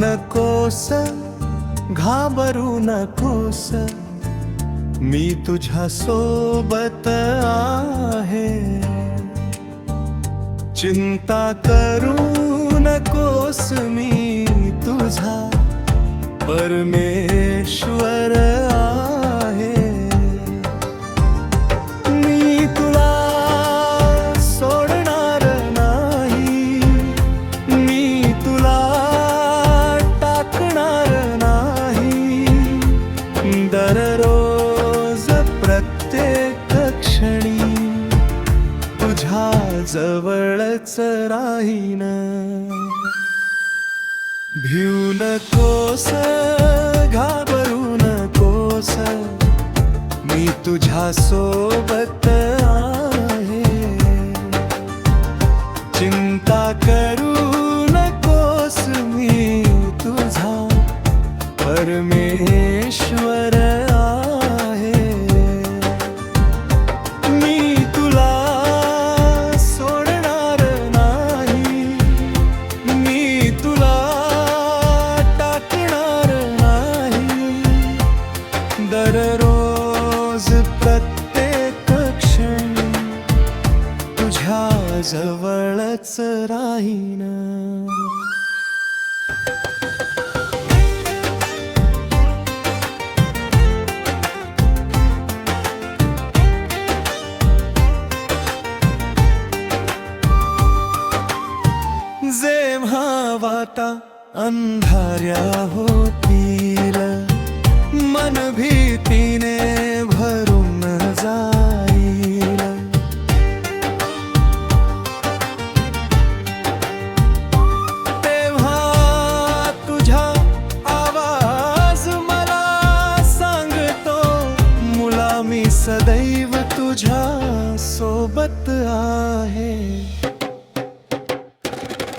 नकोस घाबरू नकोस मी तुझ्या सोबत आहे. चिंता करू नकोस मी तुझा परमेश्वर आहे. जवळच राहीन. भिऊ नकोस घाबरू नकोस. मी तुझ्या सोबत आहे. चिंता करू नकोस मी तुझा. परमेश्वर राहीन जेव्हा अंधाऱ्या होतील मन भीतीने भरून जा.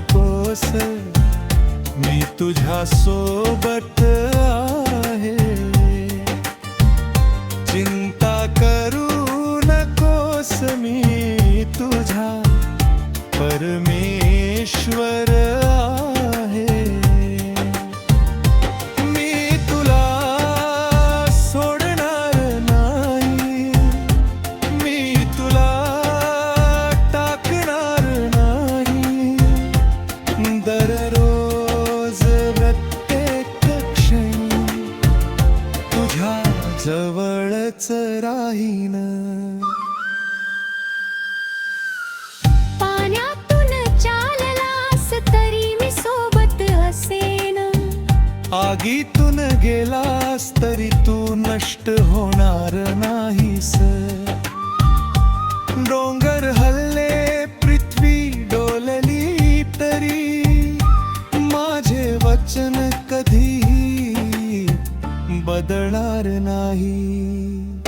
नकोस मी तुझ्या सोबत आहे. चिंता करू नकोस मी तुझा परमेश्वर जवळच राहीन. पाण्यातून चाललास तरी मी सोबत असेन. आगीतून गेलास तरी तू नष्ट होणार नाहीस. डोंगर बदलणार नाही.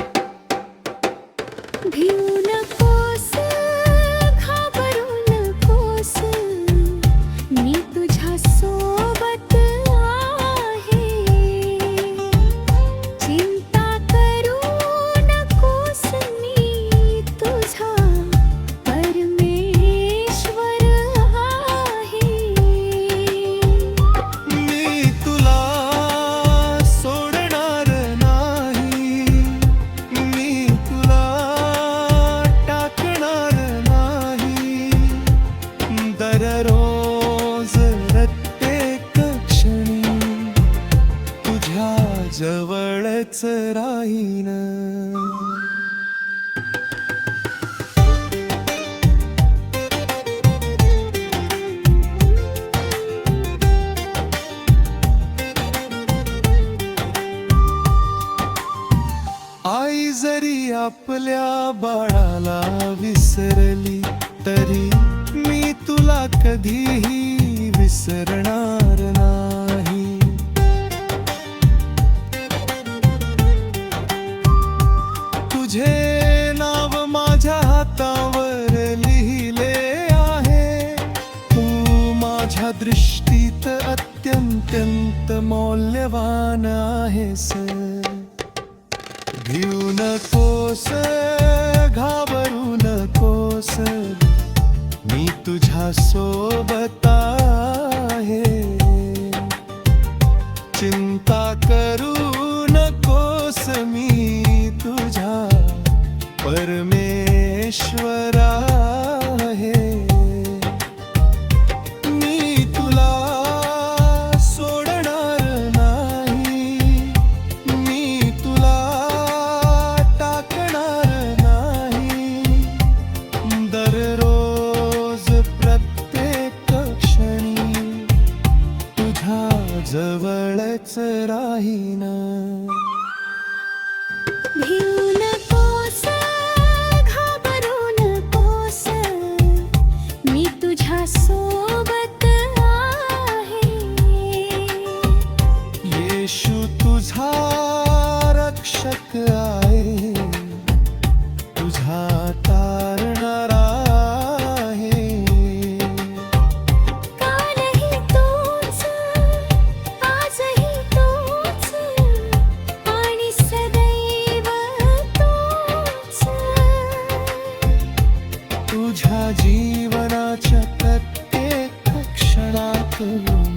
जवळच राहीन आई जरी आपल्या बाळाला विसरली दृष्टीत अत्यंत्यंत मौल्यवान आहेस भिऊ नकोस घाबरू नकोस मी तुझ्या सोबत आहे. चिंता करू नकोस मी तुझ्या परमेश्वरा চাই না। ভিউ না you.